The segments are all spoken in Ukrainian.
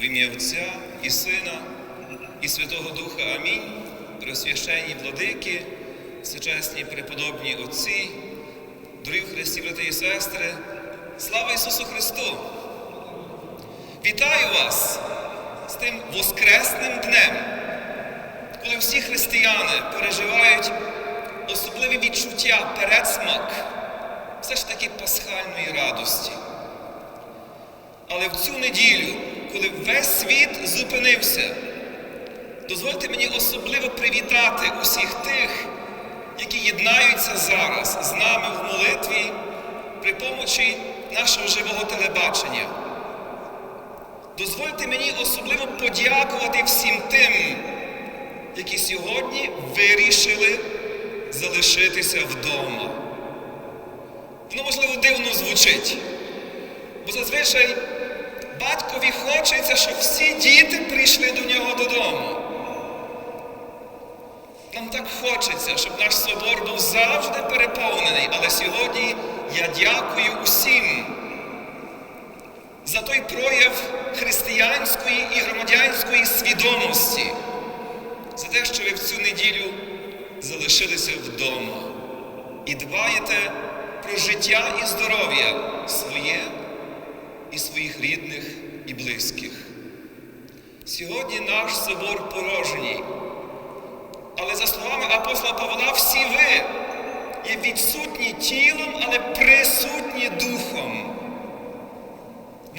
В ім'я Отця і Сина, і Святого Духа Амінь. Просвященні владики, всечесні преподобні Отці, дорогі Христі, брати і сестри, слава Ісусу Христу! Вітаю вас з тим Воскресним днем, коли всі християни переживають особливі відчуття передсмак, все ж таки пасхальної радості. Але в цю неділю, коли весь світ зупинився, дозвольте мені особливо привітати усіх тих, які єднаються зараз з нами в молитві при помочі нашого живого телебачення. Дозвольте мені особливо подякувати всім тим, які сьогодні вирішили залишитися вдома. Воно, можливо, дивно звучить, бо зазвичай батькові хочеться, щоб всі діти прийшли до нього додому. Нам так хочеться, щоб наш собор був завжди переповнений, але сьогодні я дякую усім за той прояв християнської і громадянської свідомості, за те, що ви в цю неділю залишилися вдома і дбаєте про життя і здоров'я своє і своїх рідних і близьких. Сьогодні наш собор порожній. Але за словами апостола Павла, всі ви є відсутні тілом, але присутні духом.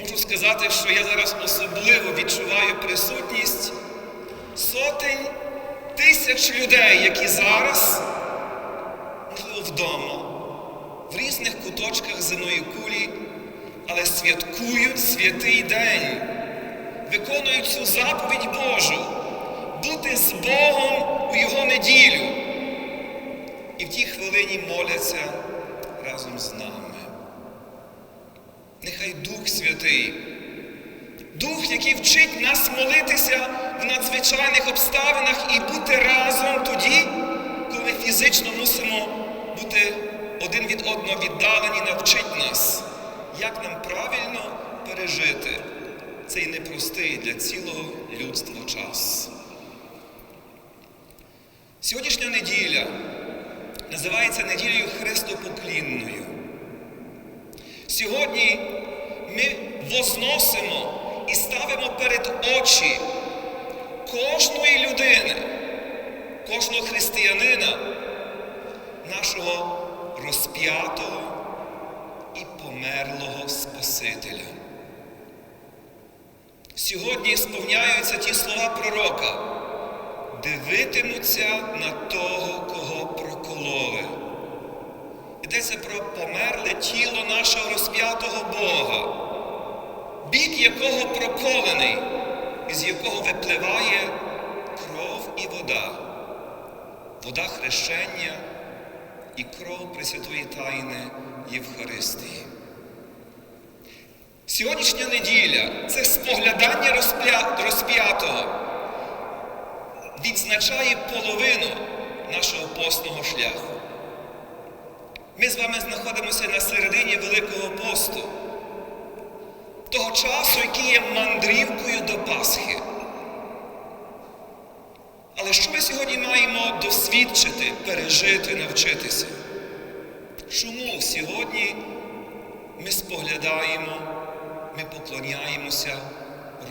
Можу сказати, що я зараз особливо відчуваю присутність сотень тисяч людей, які зараз, можливо, вдома, в різних куточках земної кулі, але святкують святий день, виконують цю заповідь Божу, бути з Богом у Його неділю. І в тій хвилині моляться разом з нами. Нехай Дух Святий, Дух, який вчить нас молитися в надзвичайних обставинах і бути разом тоді, коли фізично мусимо бути один від одного віддалені, навчить нас, як нам правильно пережити цей непростий для цілого людства час. Сьогоднішня неділя називається неділею Христопоклінною. Сьогодні ми возносимо і ставимо перед очі кожної людини, кожного християнина, нашого розп'ятого і померлого Спасителя. Сьогодні сповняються ті слова пророка, дивитимуться на того, кого прокололи. Йдеться про померле тіло нашого розп'ятого Бога, бік якого проколений, із якого випливає кров і вода, вода хрещення і кров Пресвятої Тайни Євхаристії. Сьогоднішня неділя це споглядання розп'я... розп'ятого відзначає половину нашого постного шляху. Ми з вами знаходимося на середині Великого посту, того часу, який є мандрівкою до Пасхи. Але що ми сьогодні маємо досвідчити, пережити, навчитися? Чому сьогодні ми споглядаємо, ми поклоняємося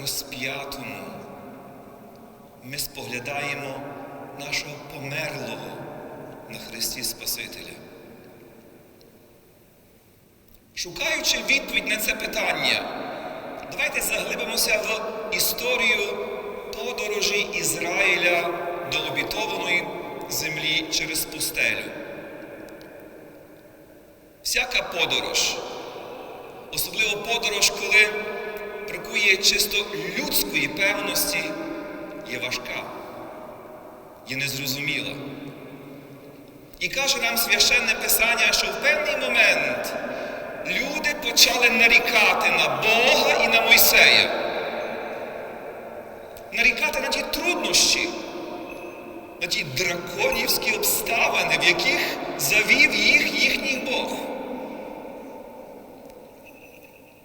розп'ятому? Ми споглядаємо нашого померлого на Христі Спасителя. Шукаючи відповідь на це питання, давайте заглибимося в історію подорожі Ізраїля до обітованої землі через пустелю. Всяка подорож, особливо подорож, коли бракує чисто людської певності, є важка, є незрозуміла. І каже нам священне Писання, що в певний момент люди почали нарікати на Бога і на Мойсея. Нарікати на ті труднощі, на ті драконівські обставини, в яких завів їх їхній Бог.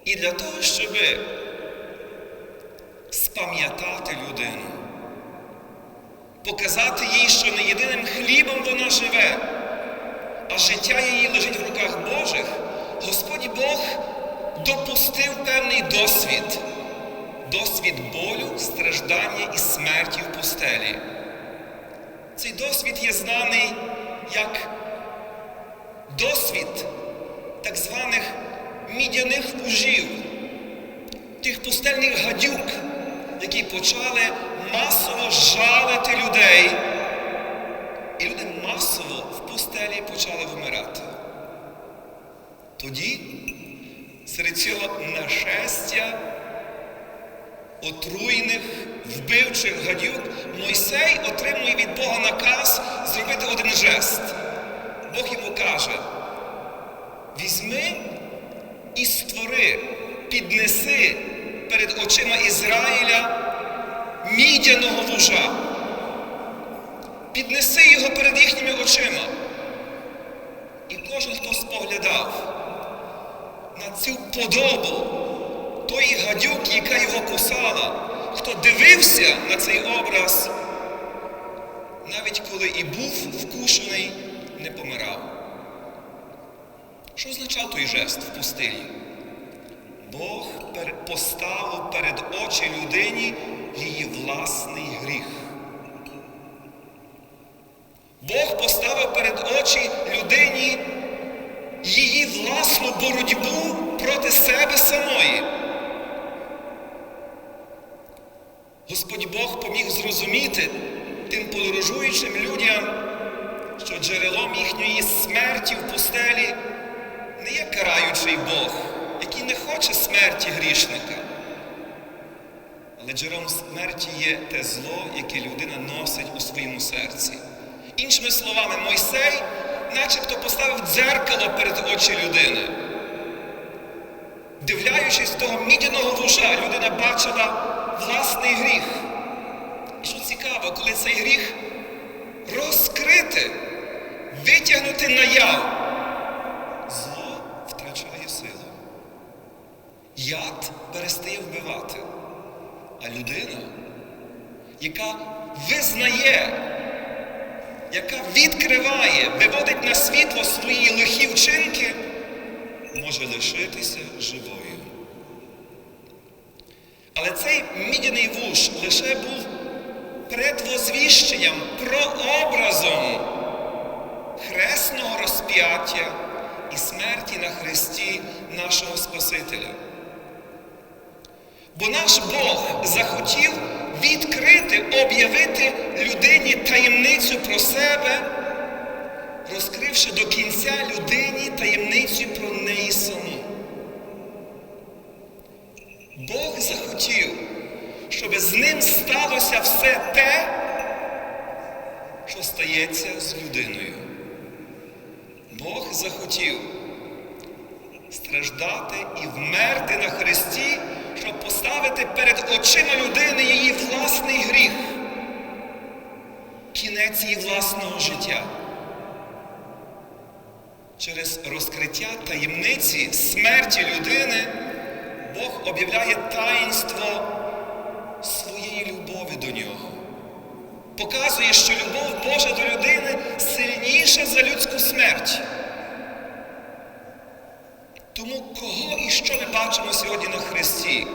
І для того, щоб спам'ятати людину, показати їй, що не єдиним хлібом вона живе, а життя її лежить в руках Божих, Господь Бог допустив певний досвід, досвід болю, страждання і смерті в пустелі. Цей досвід є знаний як досвід так званих мідяних ужів, тих пустельних гадюк, які почали масово жалити людей, і люди масово в пустелі почали вмирати. Тоді серед цього нашестя отруйних, вбивчих гадюк Мойсей отримує від Бога наказ зробити один жест. Бог йому каже: візьми і створи, піднеси перед очима Ізраїля мідяного вужа. Піднеси його перед їхніми очима. І кожен, хто споглядав на цю подобу тої гадюки, яка його кусала, хто дивився на цей образ, навіть коли і був вкушений, не помирав. Що означав той жест в пустелі? Бог поставив перед очі людині її власний гріх. Бог поставив перед очі людині її власну боротьбу проти себе самої. Господь Бог поміг зрозуміти тим подорожуючим людям, що джерелом їхньої смерті в пустелі не є караючий Бог, який не хоче смерті грішника. Але джерелом смерті є те зло, яке людина носить у своєму серці. Іншими словами, Мойсей начебто поставив дзеркало перед очі людини. Дивляючись того мідяного вужа, людина бачила власний гріх. І що цікаво, коли цей гріх розкрити, витягнути наяв, Яд перестає вбивати. А людина, яка визнає, яка відкриває, виводить на світло свої лихі вчинки, може лишитися живою. Але цей мідяний вуш лише був предвозвіщенням, прообразом хресного розп'яття і смерті на Христі нашого Спасителя. Бо наш Бог захотів відкрити, об'явити людині таємницю про себе, розкривши до кінця людині таємницю про неї саму. Бог захотів, щоб з ним сталося все те, що стається з людиною. Бог захотів страждати і вмерти на Христі, щоб поставити перед очима людини її власний гріх, кінець її власного життя. Через розкриття таємниці смерті людини Бог об'являє таїнство своєї любові до нього. Показує, що любов Божа до людини сильніша за людську смерть. Тому кого і що ми сьогодні на Христі?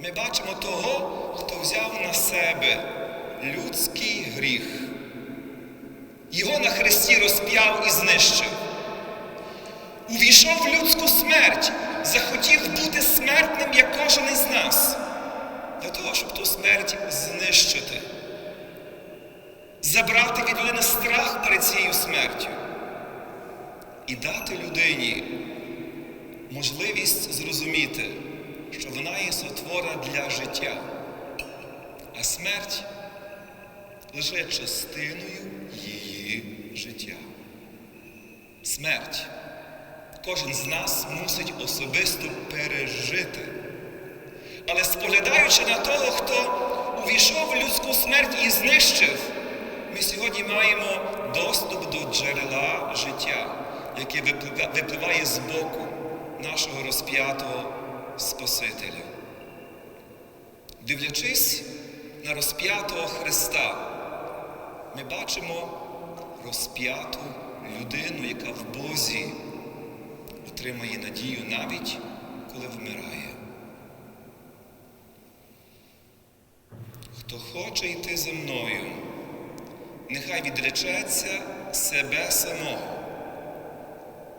Ми бачимо того, хто взяв на себе людський гріх. Його на Христі розп'яв і знищив. Увійшов в людську смерть, захотів бути смертним, як кожен із нас, для того, щоб ту смерть знищити, забрати від людини страх перед цією смертю і дати людині можливість зрозуміти, що вона є сотвора для життя, а смерть лише частиною її життя. Смерть кожен з нас мусить особисто пережити. Але споглядаючи на того, хто увійшов в людську смерть і знищив, ми сьогодні маємо доступ до джерела життя, яке випливає з боку нашого розп'ятого Спасителя. Дивлячись на розп'ятого Христа, ми бачимо розп'яту людину, яка в Бозі отримає надію навіть коли вмирає. Хто хоче йти за мною, нехай відречеться себе самого,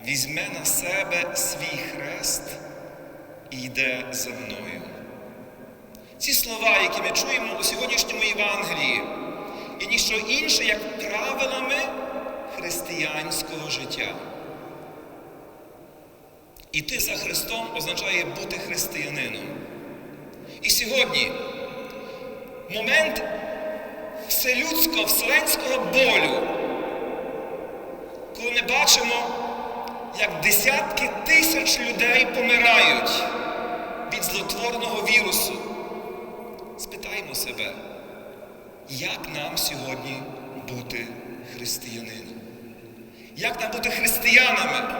візьме на себе свій хрест і йде за мною. Ці слова, які ми чуємо у сьогоднішньому Євангелії, є ніщо інше, як правилами християнського життя. Іти за Христом означає бути християнином. І сьогодні момент вселюдського, вселенського болю, коли ми бачимо, як десятки тисяч людей помирають від злотворного вірусу. Спитаймо себе, як нам сьогодні бути християнином? Як нам бути християнами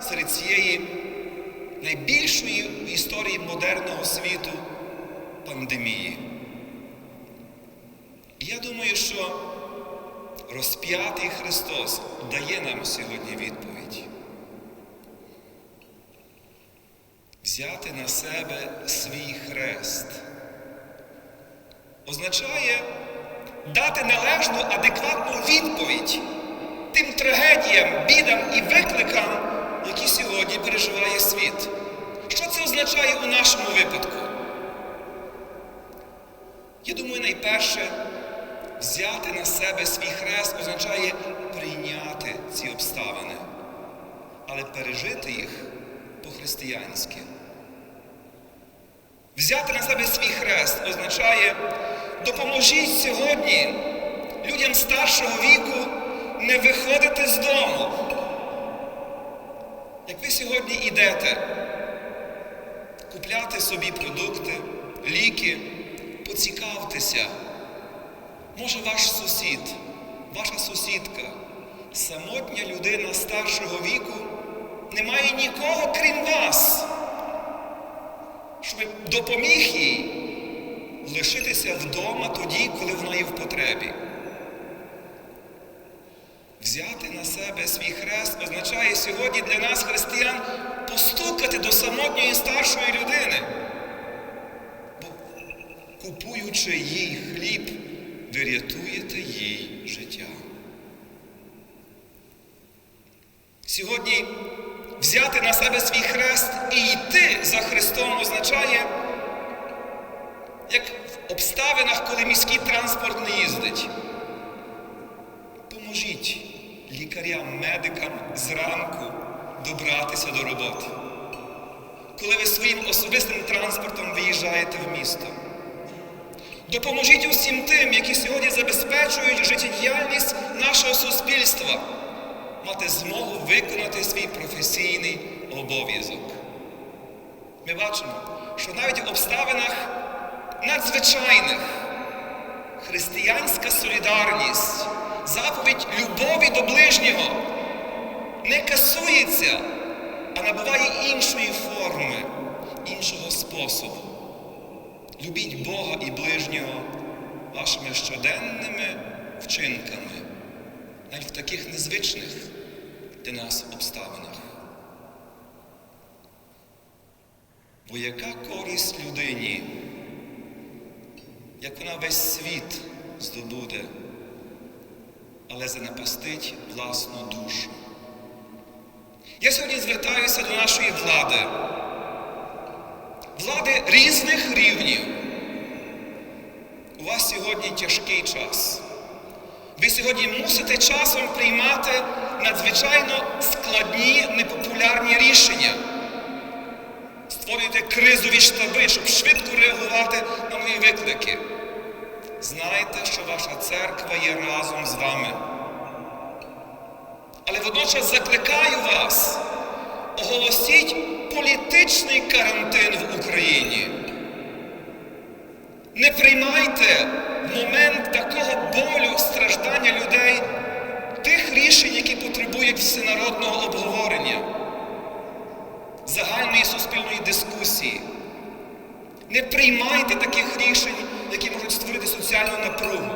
серед цієї найбільшої в історії модерного світу пандемії? Я думаю, що розп'ятий Христос дає нам сьогодні відповідь. Взяти на себе свій хрест означає дати належну, адекватну відповідь тим трагедіям, бідам і викликам, які сьогодні переживає світ. Що це означає у нашому випадку? Я думаю, найперше, взяти на себе свій хрест означає прийняти ці обставини, але пережити їх по-християнськи. Взяти на себе свій хрест означає допоможіть сьогодні людям старшого віку не виходити з дому. Як ви сьогодні йдете купляти собі продукти, ліки, поцікавтеся, може ваш сусід, ваша сусідка, самотня людина старшого віку не має нікого крім вас щоб допоміг їй лишитися вдома тоді, коли вона є в потребі. Взяти на себе свій хрест означає сьогодні для нас, християн, постукати до самотньої старшої людини. Бо купуючи їй хліб, ви рятуєте їй життя. Сьогодні взяти на себе свій хрест і йти за Христом означає, як в обставинах, коли міський транспорт не їздить. Поможіть лікарям, медикам зранку добратися до роботи. Коли ви своїм особистим транспортом виїжджаєте в місто. Допоможіть усім тим, які сьогодні забезпечують життєдіяльність нашого суспільства мати змогу виконати свій професійний обов'язок. Ми бачимо, що навіть в обставинах надзвичайних християнська солідарність, заповідь любові до ближнього не касується, а набуває іншої форми, іншого способу. Любіть Бога і ближнього вашими щоденними вчинками навіть в таких незвичних для нас обставинах. Бо яка користь людині, як вона весь світ здобуде, але занапастить власну душу? Я сьогодні звертаюся до нашої влади, влади різних рівнів. У вас сьогодні тяжкий час. Ви сьогодні мусите часом приймати надзвичайно складні, непопулярні рішення. Створюєте кризові штаби, щоб швидко реагувати на нові виклики. Знайте, що ваша церква є разом з вами. Але водночас закликаю вас, оголосіть політичний карантин в Україні. Не приймайте момент такого болю, страждання людей тих рішень, які потребують всенародного обговорення, загальної суспільної дискусії. Не приймайте таких рішень, які можуть створити соціальну напругу.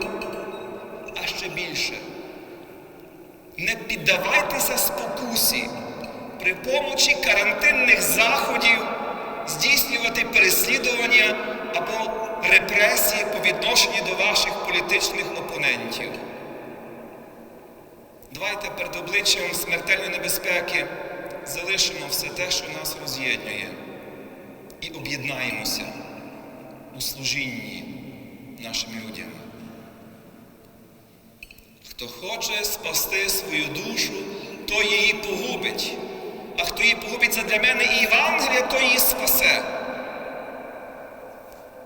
А ще більше. Не піддавайтеся спокусі при помочі карантинних заходів здійснювати переслідування або репресії по відношенню до ваших політичних опонентів. Давайте перед обличчям смертельної небезпеки залишимо все те, роз'єднує, і об'єднаємося у служінні нашим людям. Хто хоче спасти свою душу, той її погубить. А хто її погубить задля мене і Євангелія, той її спасе.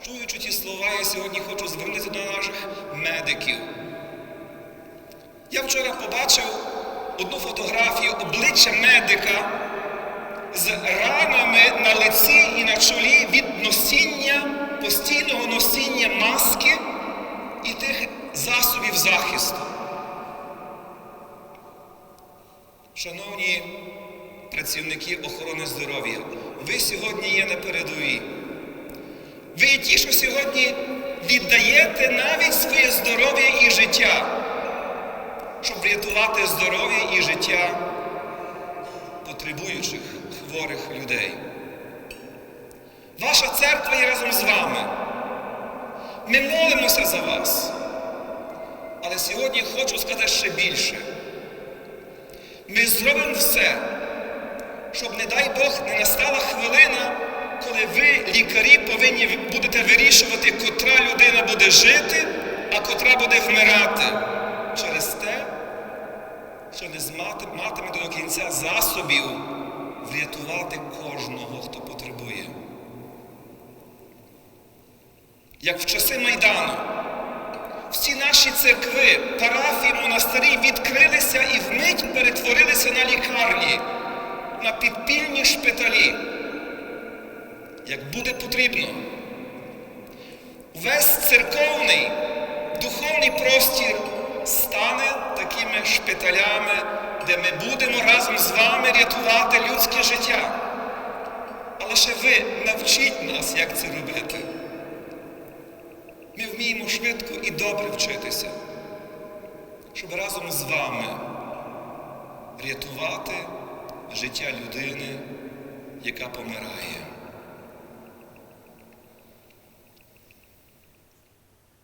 Чуючи ті слова, я сьогодні хочу звернутися до наших медиків. Я вчора побачив одну фотографію обличчя медика з ранами на лиці і на чолі від носіння, постійного носіння маски і тих засобів захисту. Шановні працівники охорони здоров'я, ви сьогодні є на передовій. Ви ті, що сьогодні віддаєте навіть своє здоров'я і життя, щоб врятувати здоров'я і життя потребуючих, хворих людей. Ваша церква є разом з вами. Ми молимося за вас. Але сьогодні хочу сказати ще більше. Ми зробимо все, щоб, не дай Бог, не настала хвилина, коли ви, лікарі, повинні будете вирішувати, котра людина буде жити, а котра буде вмирати через те, що не матимете до кінця засобів врятувати кожного, хто потребує. Як в часи Майдану, всі наші церкви, парафії, монастирі відкрилися і вмить перетворилися на лікарні, на підпільні шпиталі. Як буде потрібно, весь церковний духовний простір стане такими шпиталями, де ми будемо разом з вами рятувати людське життя. Але ще ви навчіть нас, як це робити. Ми вміємо швидко і добре вчитися, щоб разом з вами рятувати життя людини, яка помирає.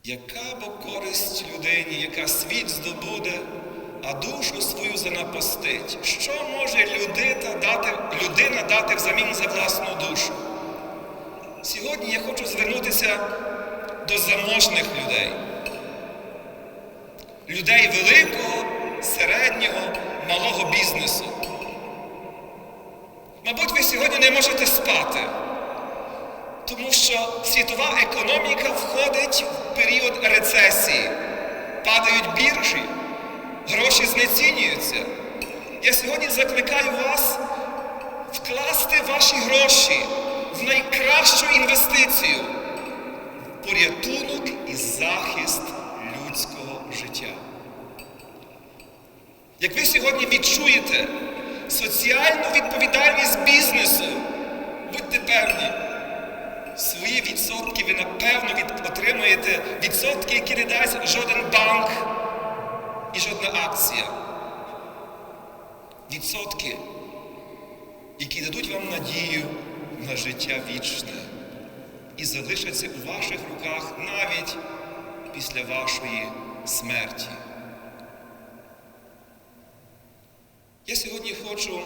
Яка бо користь людині, яка світ здобуде, а душу свою занапастить? Що може людина дати, людина дати взамін за власну душу? Сьогодні я хочу звернутися до заможних людей. Людей великого, середнього, малого бізнесу. Мабуть, ви сьогодні не можете спати, тому що світова економіка входить в період рецесії. Падають біржі, гроші знецінюються. Я сьогодні закликаю вас вкласти ваші гроші в найкращу інвестицію порятунок і захист людського життя. Як ви сьогодні відчуєте соціальну відповідальність бізнесу, будьте певні, свої відсотки ви напевно отримаєте відсотки, які не дасть жоден банк і жодна акція. Відсотки, які дадуть вам надію на життя вічне і залишаться у ваших руках навіть після вашої смерті. Я сьогодні хочу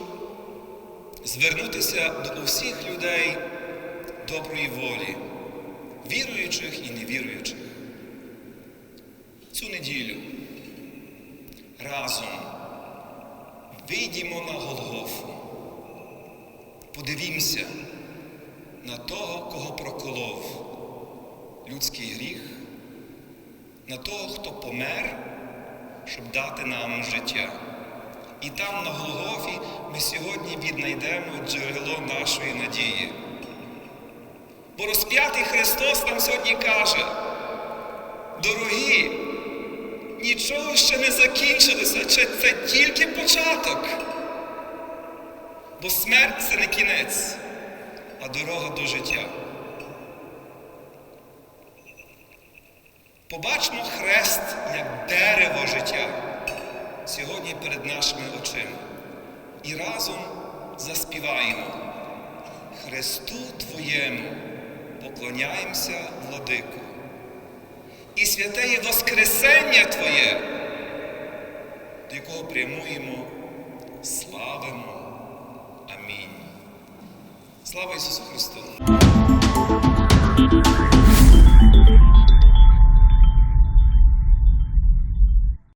звернутися до усіх людей доброї волі, віруючих і невіруючих. Цю неділю разом вийдімо на Голгофу, подивімося на того, кого проколов людський гріх, на того, хто помер, щоб дати нам життя. І там, на Голгофі, ми сьогодні віднайдемо джерело нашої надії. Бо розп'ятий Христос нам сьогодні каже, дорогі, Нічого ще не закінчилося, чи це тільки початок. Бо смерть це не кінець, а дорога до життя. Побачмо хрест як дерево життя сьогодні перед нашими очима. І разом заспіваємо. Христу Твоєму поклоняємося, Владику. І святе є Воскресення Твоє, до якого прямуємо, славимо. Амінь. Слава Ісусу Христу!